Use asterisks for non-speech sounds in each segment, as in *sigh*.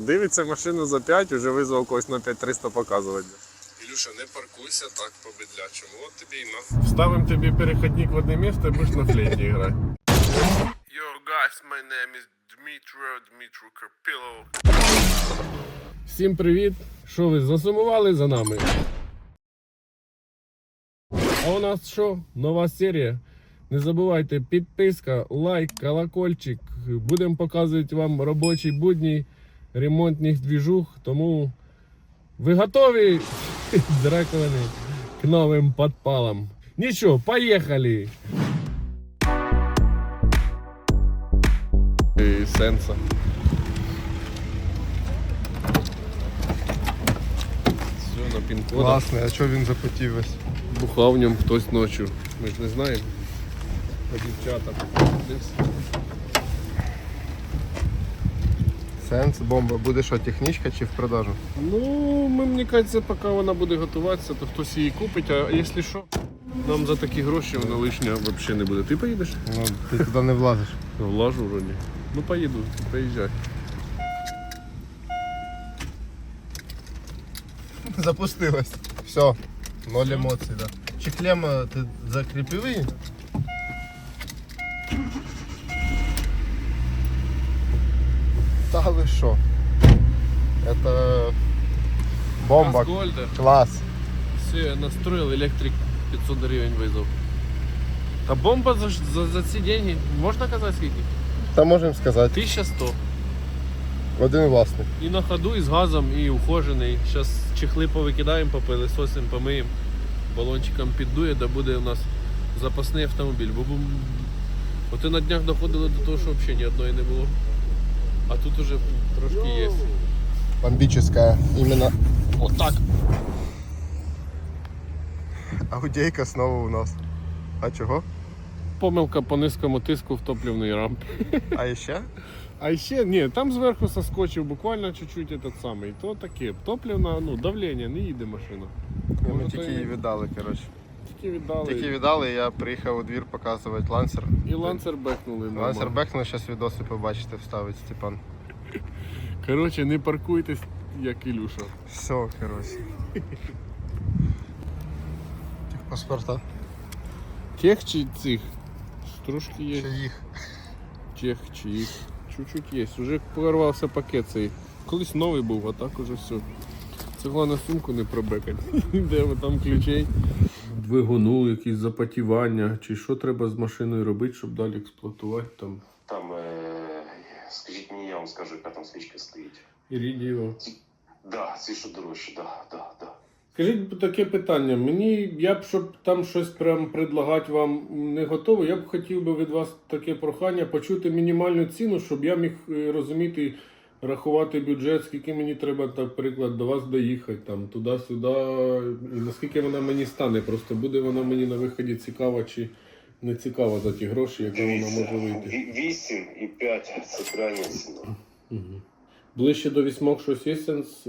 Дивиться машину за 5, уже визвав когось на 5300 показувати. Ілюша, не паркуйся так по-бедлячому. От тобі і на. Вставимо тобі перехідник в одне місце і будеш на флейті грати. Yo guys, my name is Dmitro Dmitro Karpilov. Всім привіт! Що ви засумували за нами? А у нас що? Нова серія. Не забувайте, підписка, лайк, колокольчик. Будемо показувати вам робочі будні ремонтних двіжух. Тому ви готові *laughs* з раковини к новим підпалам. Нічого, поїхали! Сенса. Все на пін-кодах. Класний, а чого він запотів весь? Бухав в ньому хтось ночі. Ми ж не знаємо. По дівчатам. Десь. Сенс, бомба. Буде що, технічка чи в продажу? Ну, ми, мені кажеться, поки вона буде готуватися, то хтось її купить, а якщо що, нам за такі гроші вона лишня взагалі не буде. Ти поїдеш? Ну, ти туди не влазиш. Влажу вроді. Ну поїду, поїжджай. Запустилась. Все. Ноль емоцій, да. Чехлем е, ти закріпив її? Ви що? Это бомба. Газгольдер. Клас. Все, я настроил, электрик 500 гривень визов. Та бомба за, за, за ці деньги, можна казати скільки? Та можемо сказати. 1100. Один власник. І на ходу, і з газом, і ухожений. Зараз чехли повикидаємо, попилисосимо, помиємо. Балончиком піддує, де буде у нас запасний автомобіль. Бо. От і на днях доходили до того, що взагалі ні одної не було. А тут уже трошки є. Бомбическая. Именно Отак. аудейка снова у нас. А чого? Помилка по низькому тиску в топливній рампі. *laughs* А ще? А ще ні, там зверху соскочив буквально чуть-чуть этот самий. То таке, топливна, ну, давлення, не їде машина. Ми тільки її віддали, коротше. Тільки віддали. Тільки віддали, я приїхав у двір показувати лансер. І лансер бекнули. Лансер нормально. бекнув, зараз відоси побачите, вставить Степан. Коротше, не паркуйтесь, як Ілюша. Все, коротше. Техпаспорта. Тех чи цих? Трошки є. Чи їх? Тех чи їх. Чуть-чуть є. Уже порвався пакет цей. Колись новий був, а так уже все. Це головне сумку не пробекати. *laughs* Де ви там ключей? Двигуну, якісь запотівання, чи що треба з машиною робити, щоб далі експлуатувати там. Там, е, скажіть мені, я вам скажу, яка там свічка стоїть. Ірідіо. Да, що дорожче, да, да, да. Скажіть таке питання. Мені я б щоб там щось прям предлагати вам не готово. Я б хотів би від вас таке прохання почути мінімальну ціну, щоб я міг е, розуміти, рахувати бюджет, скільки мені треба, наприклад, до вас доїхати, там туди-сюди, і наскільки вона мені стане. Просто буде вона мені на виході цікава чи не цікава за ті гроші, яка вона може вийти. Ві- Вісім і п'ять *laughs* це крайня ціна. Угу. Ближче до вісьмох щось є сенс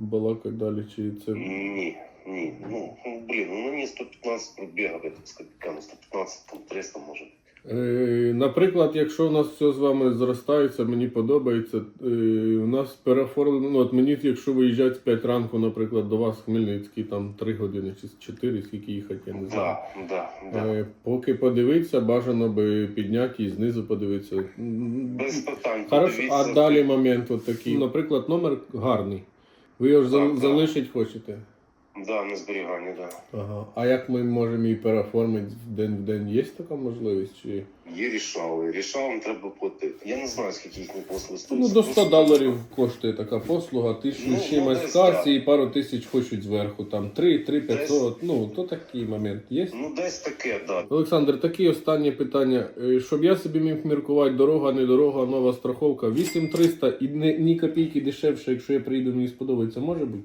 балакати далі, чи це. Ні, ні. Ну, ну, блін, ну мені 115 пробіга, так з копійками, 115, там 300 може. Е, Наприклад, якщо у нас все з вами зростається, мені подобається. е, У нас переоформлено, ну от мені, якщо виїжджати з 5 ранку, наприклад, до вас в Хмельницький, там 3 години чи 4, скільки їхати, я не знаю. Да, да, да. Е, Поки подивитися, бажано би підняти і знизу подивитися. Без питань. Хорошо, а далі момент от такий. Наприклад, номер гарний. Ви його так. залишити хочете? Да, на зберігання, да. Ага. А як ми можемо її переоформити в день в день? Є така можливість? Чи... Є рішали, рішалам треба платити. Я не знаю, скільки їхні послуги стоять. Ну, до 100 доларів коштує така послуга, тисячу Ну, з чимось ну, з десь і пару тисяч хочуть зверху. Там 3, 3 500, ну, то такий момент є. Ну, десь таке, да. Олександр, таке останнє питання. Е, Щоб я собі міг міркувати, дорога, не дорога, нова страховка, 8300 і не, ні копійки дешевше, якщо я приїду, мені сподобається, може бути?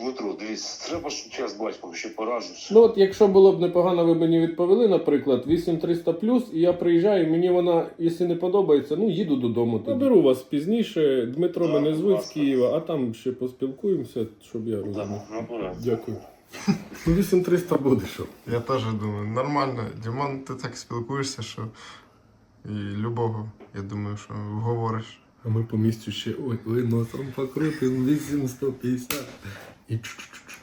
Дмитро, дивіться, треба, щоб час батьком ще пораджусь. Ну от якщо було б непогано, ви б мені відповіли, наприклад, 8300 плюс, і я приїжджаю, і мені вона, якщо не подобається, ну їду додому. Наберу вас пізніше. Дмитро Так, мене будь звуть з ласка. Києва, а там ще поспілкуємося, щоб я розумів. Да, набирай. Дякую. *laughs* Ну, 8300 буде що. Я теж думаю, нормально. Дімон, ти так спілкуєшся, що і любого, я думаю, що вговориш. А ми по місцю ще ой, ой, носом покрутим 8150. І чу-чу-чу-чу.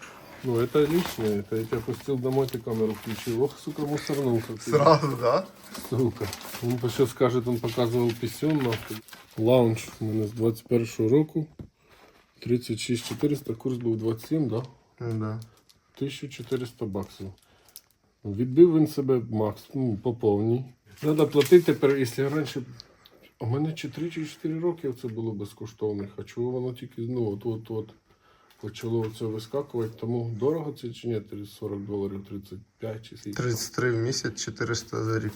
Ну, это лишнее, это я тебя пустил домой, ты камеру включил. Ох, сука, мусорнулся. ты. Сразу, да? Сука. Он сейчас скажет, он показывал писюн нахуй. Лаунж у мене з 21 року. 36 400, курс був 27, да? Ну да. 1400 баксів. Відбив він себе макс, ну, по повній. Треба платити тепер, якщо раніше. У мене чи 3 чи 4 роки це було безкоштовно. А чого воно тільки ну, от, от, от почало це вискакувати. Тому дорого це чи ні? 40 доларів, 35 чи скільки. 33 в місяць, 400 за рік.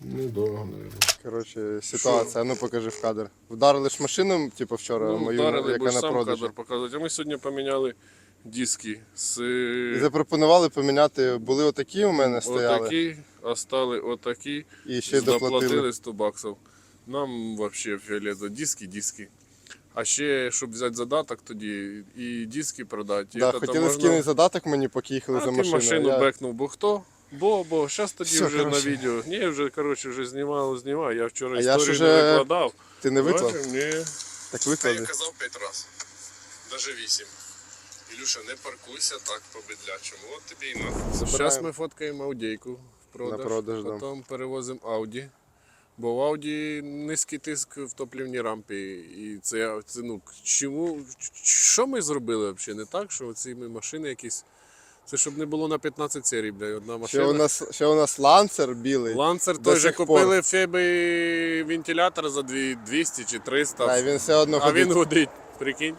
Недорого, мабуть. Коротше, ситуація, ну покажи в кадр. Вдарили ж машину, типу, вчора Ну, мою, вдарили, яка будеш на сам кадр показувати. А ми сьогодні поміняли диски з І запропонували поміняти, були отакі у мене стояли. отакі, а стали отакі. І ще доплатили 100 баксів. Нам взагалі фіолетово, диски, диски. А ще, щоб взяти задаток тоді і диски продати. і Да, то хотіли можна- скинути задаток мені, поки їхали а за ти машиною. машину Я- бекнув, бо хто? Бо, бо, зараз тоді Всё, вже коротше. на відео. Ні, вже, коротше, вже знімав, знімав. Я вчора А я ж історію не викладав. Ти не виклав? Бачив? Ні. Так Та я виклади. казав 5 разів. Даже 8. Ілюша, не паркуйся так по-бедлячому. От тобі і на. Зараз ми фоткаємо аудійку в продаж. На продаж, да. потім перевозимо Ауді. Бо в Ауді низький тиск в топливній рампі. І це, це ну, чому, що ми зробили взагалі? Не так, що ці машини якісь. Це щоб не було на 15 серій, бля, одна Ще у нас, ще у нас ланцер білий. Ланцер той же купили Феби вентилятор за 200 чи 300. Да, він все одно а ходить. він гудить, прикинь.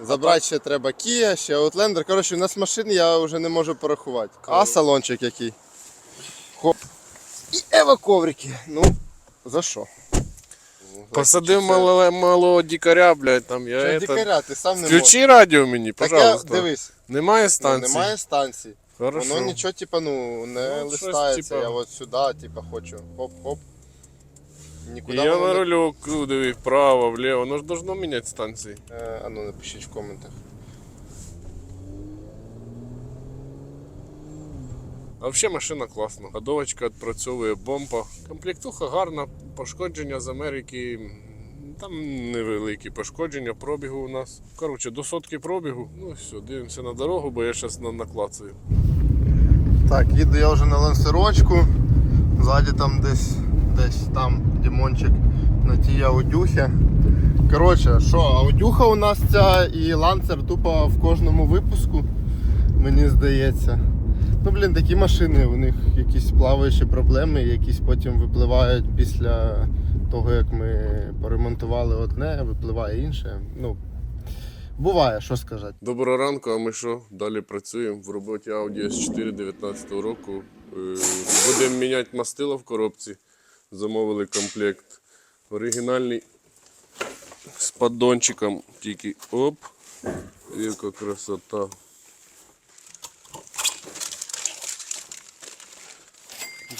Забрати ще треба Kia, ще Outlander. Коротше, у нас машин я вже не можу порахувати. А салончик який. Хоп. І ево коврики. Ну, за що? Посадив малого, малого дікаря, блядь, там я Що это... дикаря, ти сам не можеш. Включи радіо мені, Так я, пожалуйста. дивись, Немає ну, немає станції. Хорошо. Воно нічого, типа, ну, не Ну, щось, типа- Я от сюди, типа, хочу. Хоп-хоп. Нікуди я воно на не... рулю диви, вправо, вліво, воно ж должно міняти станції. Е, а ну напишіть в коментах. А взагалі машина класна. Ходовочка відпрацьовує бомба. Комплектуха гарна, пошкодження з Америки. Там невеликі пошкодження пробігу у нас. Коротше, до сотки пробігу. Ну все, дивимося на дорогу, бо я зараз на наклацаю. Так, їду я вже на лансерочку. Ззаді там десь, десь там Дімончик на тій аудюхі. Коротше, що, аудюха у нас ця і ланцер тупо в кожному випуску, мені здається. Ну, блін, такі машини, у них якісь плаваючі проблеми, якісь потім випливають після того, як ми поремонтували одне, випливає інше. Ну, буває, що сказати. Доброго ранку, а ми що? Далі працюємо в роботі Audi S4 19 року. Е, Будемо міняти мастило в коробці. Замовили комплект. Оригінальний з поддончиком. Тільки оп. Яка красота.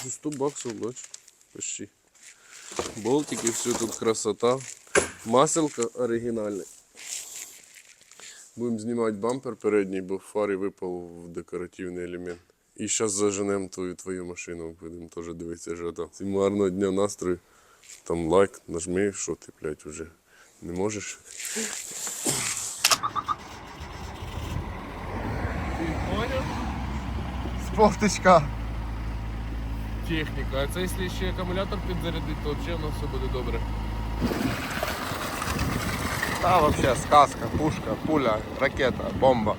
За 100 баксів, бач, почти. Болтики, все тут красота. Маселка оригінальна. Будемо знімати бампер передній, бо в фарі випав декоративний елемент. І зараз заженемо твою твою машину, будемо теж дивитися, що там. Всім гарного дня настрою. Там лайк, нажми, що ти, блядь, вже не можеш. Ти поняв? Спортичка Техніка. А це якщо ще акумулятор підзарядить, то взагалі у нас все буде добре. Та вообще сказка, пушка, пуля, ракета, бомба.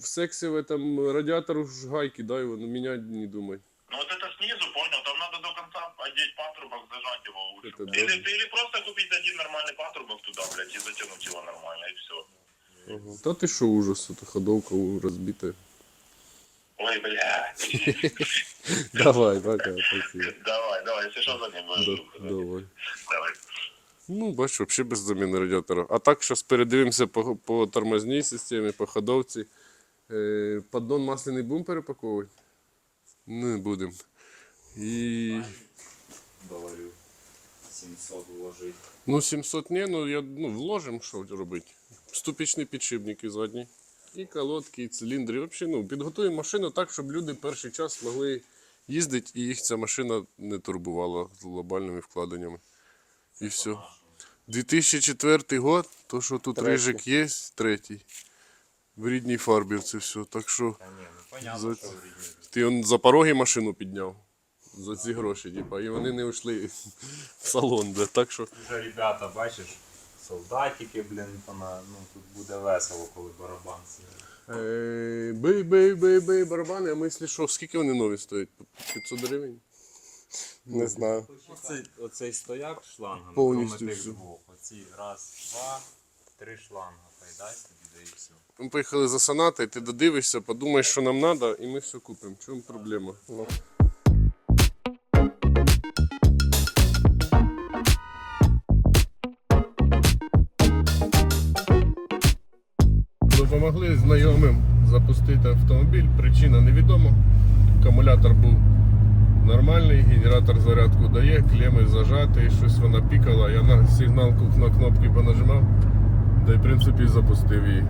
В сексі в этом радіатору ж гайки, дай його, ну міняти не думай. Ну вот это снизу, понял, там надо до конца одеть патрубок, зажать его лучше. Это или, да. или просто купить один нормальный патрубок туда, блядь, и затянуть его нормально, и все. Та ти що ужас, це ходовка розбита. Ой, блядь. *laughs* Давай, пока, спасибо. Давай, давай, если что, за ним. Да, давай. Давай. Ну, бачу, взагалі без заміни радіатора. А так, зараз передивимося по, по тормозній системі, по ходовці. Е, поддон масляний будемо перепаковувати? Не будемо. І. говорю, 700 вложить. Ну, 700 ні, ну я ну, вложимо, що робити. Ступічні підшипники задні. І колодки, і циліндри. Взагалі, ну, підготуємо машину так, щоб люди перший час могли їздити і їх ця машина не турбувала з глобальними вкладеннями. І все. 2004 год, то що тут Третій. рижик є, третій. В рідній фарбі це все. Так що Та ні, ну понятно, За- що в рідні. ти он за пороги машину підняв. За ці гроші, типа, і вони не йшли *laughs* в салон. Да. Так що Вже ребята, бачиш, солдатики, блін, вона, ну тут буде весело, коли барабан сіє. Е, Бий, бий, бий, бий, барабани, а мислі що, скільки вони нові стоять? 500 гривень? Не знаю. Оцей, оцей стояк шлангом, Повністю кроме тих двох. Оці раз, два, три шланга. Хай дай собі, да і все. Ми поїхали за сонати, ти додивишся, подумаєш, що нам треба, і ми все купимо. В чому проблема? Допомогли знайомим запустити автомобіль. Причина невідома. Акумулятор був нормальний, генератор зарядку дає, клеми зажаті, щось вона пікала. Я на сигналку на кнопки понажимав, да й в принципі запустив її.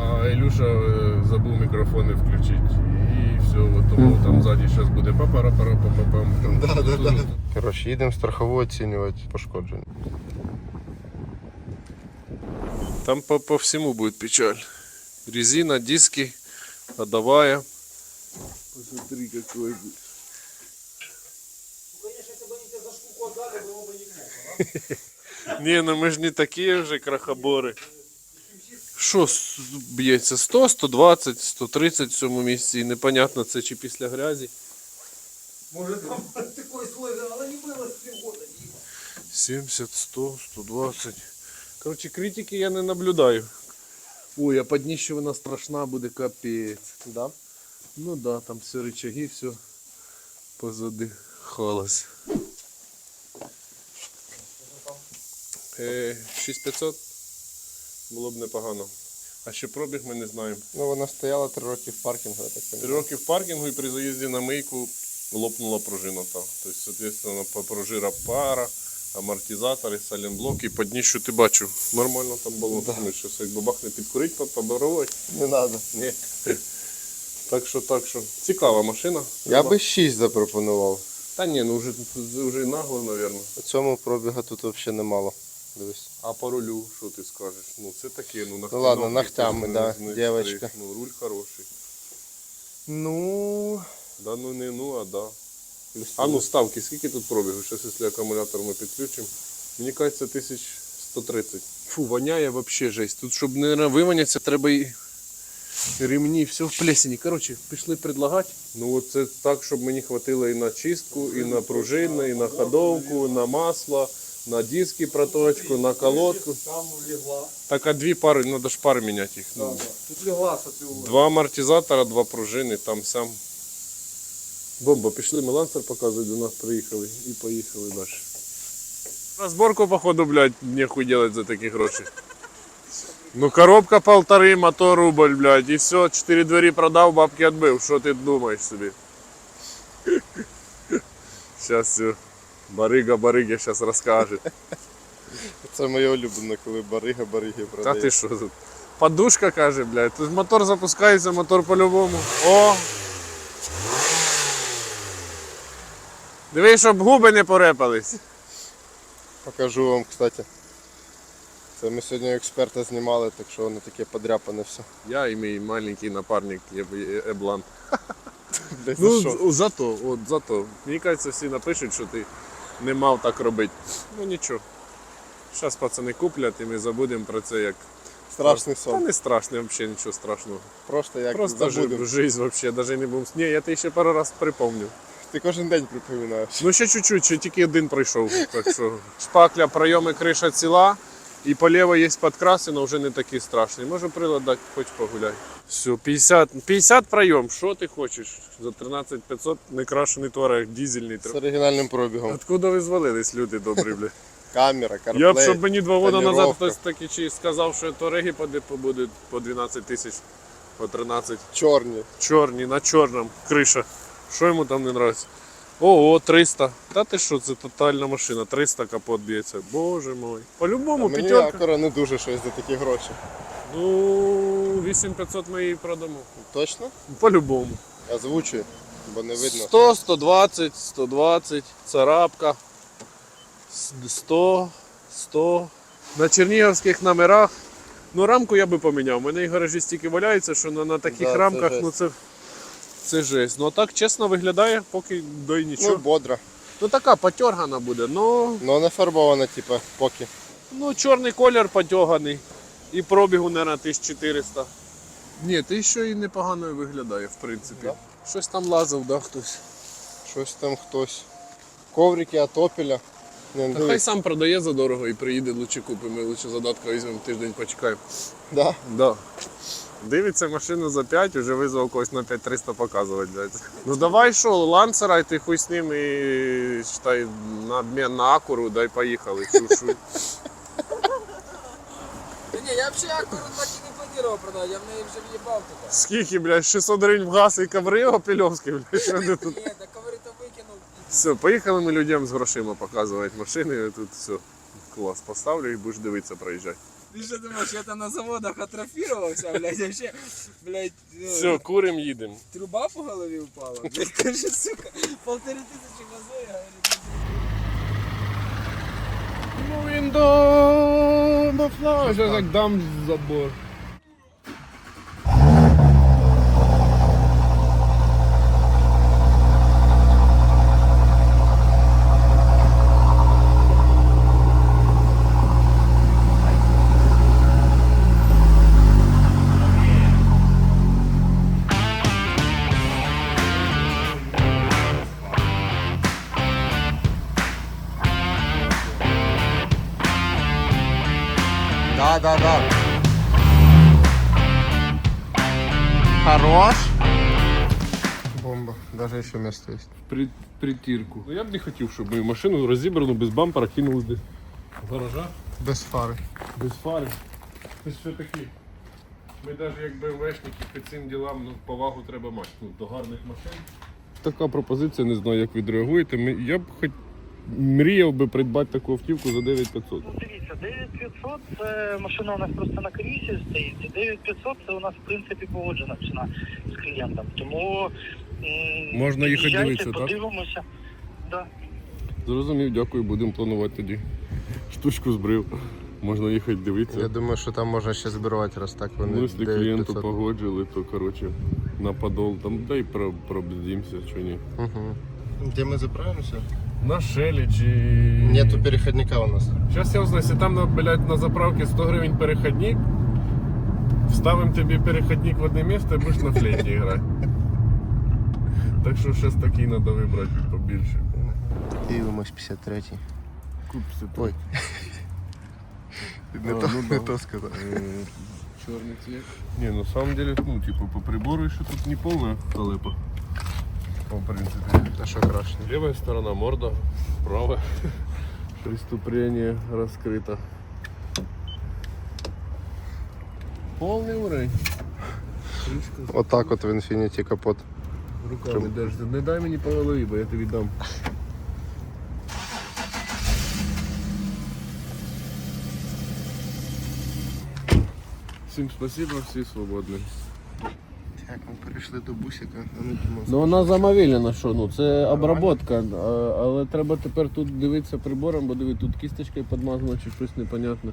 А Ілюша е, забув мікрофони включити. І все, от тому там ззаді зараз буде папара пара папам Да, да, да. Коротше, їдемо страхову оцінювати пошкодження. Там по, по всему будет печаль. Резина, диски, ходовая. Посмотри, какой. *laughs* Не, ну мы же не такие же крахобори. Що б'ється? 100, 120, 130 в цьому місці. І непонятно, це чи після грязі. Може там *laughs* такой слой, але не было с года. 70, 100, 120. Короче, критики я не наблюдаю. Ой, а под дніще вона страшна буде капець. Да? Ну да, там все рычаги, все позади холос. Е, 6500 було б непогано. А ще пробіг ми не знаємо. Ну вона стояла три роки в паркінгу, я так Три роки в паркінгу і при заїзді на мийку лопнула пружина там. Тобто, соответственно, по- пружина пара, амортизатори, саленблок і по дніщу ти бачив. Нормально там було. Да. Щось як бабах не підкурить, по- поборовать. Не треба. Ні. Так що, так що. Цікава машина. Я би 6 запропонував. Та ні, ну вже, вже нагло, мабуть. У цьому пробіга тут взагалі немало. Дивись. А по рулю, що ти скажеш? Ну це таке, ну нахтями. ладно, ногтями, да, дівочка. Ну руль хороший. Ну. Да ну не ну, а да. А ну ставки, скільки тут пробігу? Зараз, якщо акумулятор ми підключимо. Мені кажеться, 1130. Фу, воняє вообще жесть. Тут, щоб не виманятися, треба і ремні, все в плесені. Коротше, пішли предлагати. Ну це так, щоб мені хватило і на чистку, і на пружини, і на ходовку, на масло, на диски проточку, на колодку. Там легла. Так, а дві пари, треба ж пари міняти їх. Да, Ну, да. Тут легла. Два амортизатора, два пружини, там сам. Бомба, пішли, ми лансер показують, до нас приїхали і поїхали далі. Розборку, походу, блядь, нехуй делать за такі гроші. Ну, коробка полтори, мотор рубль, блядь, і все, чотири двері продав, бабки відбив. Що ти думаєш собі? Зараз все. Барига, барига зараз розкаже. Це моє улюблене, коли барига бариги Та продає. ти що тут? Подушка каже, блядь. Тут мотор запускається, мотор по-любому. О! Диви, щоб губи не порепались. Покажу вам, кстати. Це ми сьогодні експерта знімали, так що воно таке подряпане все. Я і мій маленький напарник Еблан. *laughs* Ну, зато, от зато. Мені кажеться, всі напишуть, що ти не мав так робити. Ну нічого. Зараз пацани куплять і ми забудемо про це як. Страшний Та сон. не страшно, взагалі нічого страшного. Просто як Просто забудемо. жи- жизнь взагалі, навіть не будемо. Ні, я тебе ще пару раз припомню. Ти кожен день припоминаєш. Ну ще чуть-чуть, ще тільки один пройшов. Так що шпакля, пройоми, криша ціла. І поліво є підкраси, але вже не такі страшні. Можу прилад дати, хоч погуляй. Все, 50, 50 пройом. Що ти хочеш? За 13 500 некрашений товар, дізельний. З оригінальним пробігом. Откуда ви звалились, люди добрі, бля? *laughs* Камера, Я б, щоб мені два роки назад хтось таки чи сказав, що то реги поди- побудуть по 12 тисяч, по 13. Чорні. Чорні, на чорному, криша. Що йому там не подобається? Ого, 300. Та ти що, це тотальна машина, 300 капот б'ється. Боже мой. По-любому Мені п'ятерка. акора не дуже щось за такі гроші. Ну, 8500 ми її продамо. Точно? По-любому. Озвучуй, бо не видно. 100, 120, 120, царапка. 100, 100, на чернігівських номерах. Ну, рамку я би поміняв. У мене і гаражі стільки валяються, що на, на таких Да, це рамках жесть. ну це, це жесть. Ну а так чесно виглядає, поки до й нічого. Ну, Ну, така потьоргана буде. Ну, Ну не фарбована, типа, поки. ну чорний колір потьоганий. І пробігу, мабуть, 1400. Ні, ти що і непогано виглядає, в принципі. Да? Щось там лазив, да, хтось. Щось там хтось. Коврики от опеля. Не, Та хай сам продає задорого і приїде, лучше купимо, і лучше задатка візьмемо тиждень почекаємо. Да? Да. Дивиться машину за 5, вже визвав когось на 5300 показувати. Блядь. Ну давай що, лансера, і ти хуй з ним і считай, на обмін на акуру, дай поїхали. Шу-шу. Да не, я вообще аккурат так и не планировал продавать, я в ней уже въебал туда. Скільки, блядь, 600 гривень в газ і коври опільовські, блядь, що ти тут? Нет, да ковры-то выкинул. Все, поїхали ми людям з грошима показувати машини, тут все. Клас, поставлю і будеш дивитися проїжджати. *laughs* Ты что думаешь, я там на заводах атрофировался, блядь, вообще, блядь, ну, Все, курим, їдемо. труба по голове упала, блядь, скажи, *laughs* сука, полторы тысячи газой, говорит, Moving down the flash, я так дам забор. Еще место есть. При, притірку. Ну я б не хотів, щоб мою машину розібрану без бампера кинули десь в гаражах, Без фари. без фари. Тобто все-таки. Ми навіть як БМВшники під цим ділам ну, повагу треба мати ну, до гарних машин. Така пропозиція, не знаю, як відреагуєте. Ми- Я б хоч мріяв би придбати таку автівку за 9500. Ну, дивіться, 9500 це машина у нас просто на крісі стоїть. і 9500 це у нас в принципі погоджена ціна з клієнтом. Тому Можна їхати під'їжджайте, дивитися, так? подивимося. Да. Зрозумів, дякую, будемо планувати тоді. Штучку збрив. Можна їхати дивитися. Я думаю, що там можна ще збирати, раз так вони. Ну, якщо 9500. клієнту погоджили, то коротше на подол там дай про, пробдімся, чи ні. Угу. Где мы заправимся? На шелі чи. Нету переходника у нас. Зараз я узнаю, якщо там на, блядь, на заправці 100 гривень переходник, вставимо тобі переходник в одне місце будеш на флейті грати. Так що щось такий треба вибрати побільше. Дивимось 53 Купся. Ой. Не, А, то, ну не да. то сказав. Чорний цвет. Не, на самом деле, ну, типа, по прибору еще тут не полная халепа. В принципе. А що краще? Левая сторона морда, правая. *laughs* Преступление раскрыто. Полный уровень. Кришка Отак от в Infinity капот. Руками держите. Не дай мені по голові, бо я тобі дам. Всім спасибо, всі свободні. Так, ми перейшли до бусика, а ну. Ну вона замовлена, що ну це обработка, а- але треба тепер тут дивитися прибором, бо диви, тут кісточкою підмазано чи щось непонятне.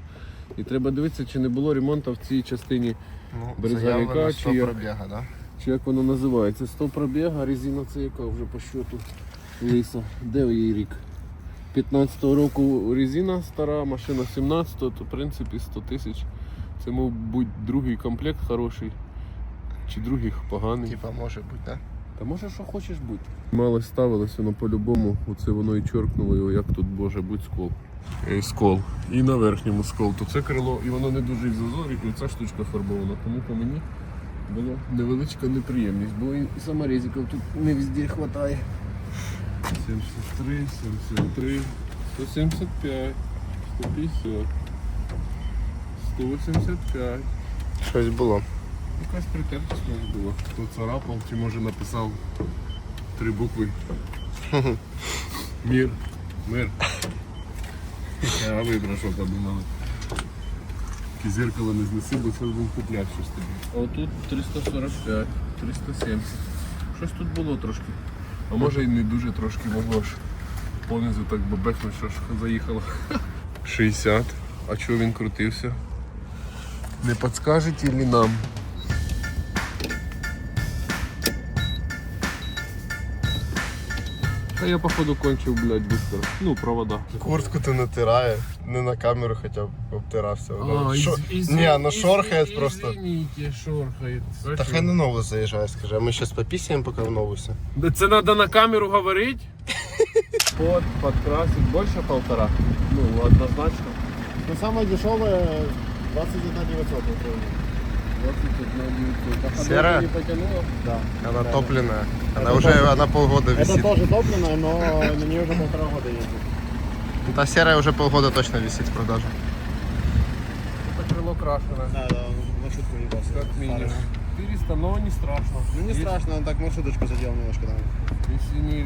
І треба дивитися, чи не було ремонту в цій частині, Ну, Березовика заявлено чи 100 як? пробіга, да? Чи як воно називається. 100 пробіга, резина це яка вже по щоту лиса. Де її рік? 15-го року резина стара, машина 17-го, то в принципі 100 тисяч. Це, мабуть, другий комплект хороший. Чи другий поганий. Типа може бути, да? Та може що хочеш бути. Мало ставилось, воно по-любому, оце воно і чоркнуло його, як тут може бути скол. І скол. І на верхньому скол. То це крило, і воно не дуже і в зазорі, і ця штучка фарбована. Тому по мені була невеличка неприємність, бо і саморезиків тут не везде вистачає. 73, 73, 175, 150, 185. Щось було. Якась притертість може була. Хто царапав, чи може написав три букви. Мір. Мир. А вибрав, що подумали. Тільки зеркало не знеси, бо це був купляв щось тобі. О, тут 345, 370. Щось тут було трошки. А може і не дуже трошки могло ж. Понизу так бабехно, що ж заїхало. *laughs* 60, А чого він крутився? Не підскажете ли нам? Та я походу кончив, блядь, быстро. Ну, провода. Куртку ти натирає, не на камеру хоча б обтирався. Вона А, шо- из- Ні, из- из- шорхає просто. Извините, шорхает. Та хай на нову заїжджає, скажи, а ми зараз попісяємо, поки в новуся. Да це надо на камеру говорить? Под, подкрасить больше полтора? Ну, однозначно. Ну саме дешеве 21 900 Серая? не потянуло? Да. Она топленая. Она уже она полгода висит. тоже топливная, но на нее уже полтора года ездит. Та серая уже полгода точно висит в продаже. Это крыло крашеное. Да, да, маршрутку ебался. Как минимум. 400, но не страшно. Ну не страшно, он так маршруточку задел немножко там. Если не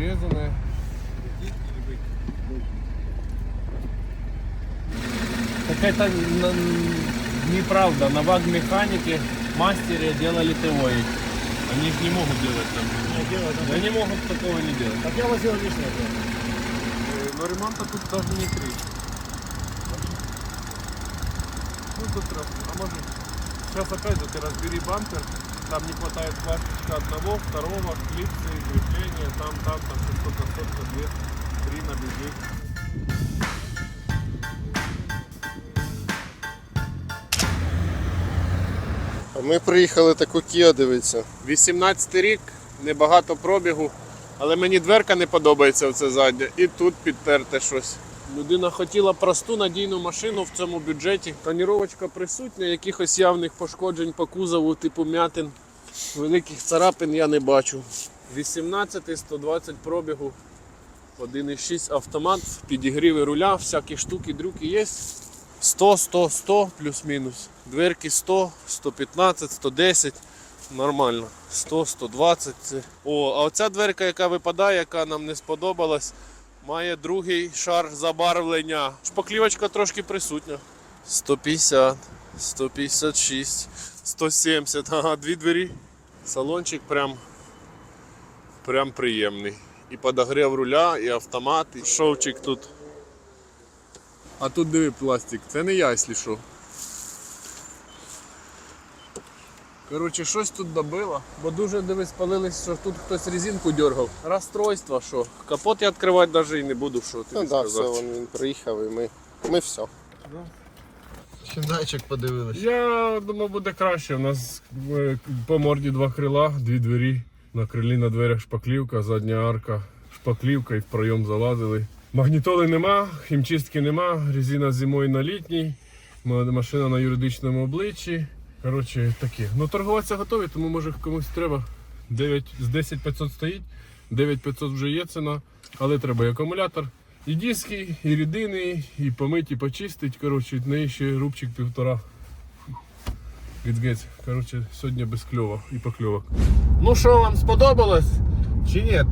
это н- неправда. На ваг механике мастере делали ТОИ. Они же не могут делать там. Да не могут такого не делать. Так я возил лишнее. Но ремонта тут даже не три. Ну тут раз. А может. Сейчас опять же ты разбери бампер. Там не хватает пластика одного, второго, клипсы, крепления, там, там, там, что-то, что-то, две, три на бюджет. Ми приїхали таку Kia дивитися. 18 рік, небагато пробігу, але мені дверка не подобається оце задня. І тут підтерте щось. Людина хотіла просту надійну машину в цьому бюджеті. Тоніровочка присутня, якихось явних пошкоджень по кузову, типу м'ятин. Великих царапин я не бачу. 18 120 пробігу. 1,6 автомат, підігріви руля, всякі штуки, дрюки є. 100, 100, 100 плюс-мінус. Дверки 100, 115, 110. Нормально. 100, 120. Це. О, а оця дверка, яка випадає, яка нам не сподобалась, має другий шар забарвлення. Шпаклівочка трошки присутня. 150, 156, 170. Ага, дві двері. Салончик прям, прям приємний. І подогрів руля, і автомат, і шовчик тут. А тут диви пластик. Це не я, якщо що. Коротше, щось тут добило, бо дуже диви спалились, що тут хтось резинку дергав. Розстройство, що. Капот я відкривати навіть і не буду, що тобі Ну так, да, все, сказати. вон він приїхав і ми, ми все. Ще датчик подивились. Я думаю, буде краще. У нас е, по морді два крила, дві двері. На крилі на дверях шпаклівка, задня арка, шпаклівка і в пройом залазили. Магнітоли нема, хімчистки нема, резина зимою на літній, машина на юридичному обличчі. Коротше, таке. Ну торгуватися готові, тому може комусь треба. 9, з 10 500 стоїть, 9 500 вже є ціна, але треба і акумулятор, і диски, і рідини, і помить, і почистить. Коротше, від неї ще рубчик півтора. Гець-гець. Коротше, сьогодні без кльова і покльовок. Ну що, вам сподобалось? Чи ні?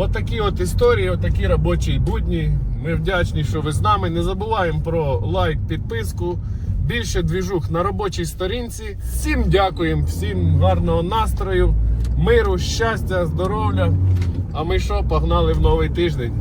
От такі от історії, от такі робочі будні. Ми вдячні, що ви з нами. Не забуваємо про лайк, підписку. Більше двіжух на робочій сторінці. Всім дякуємо, всім гарного настрою, миру, щастя, здоров'я. А ми що, погнали в новий тиждень.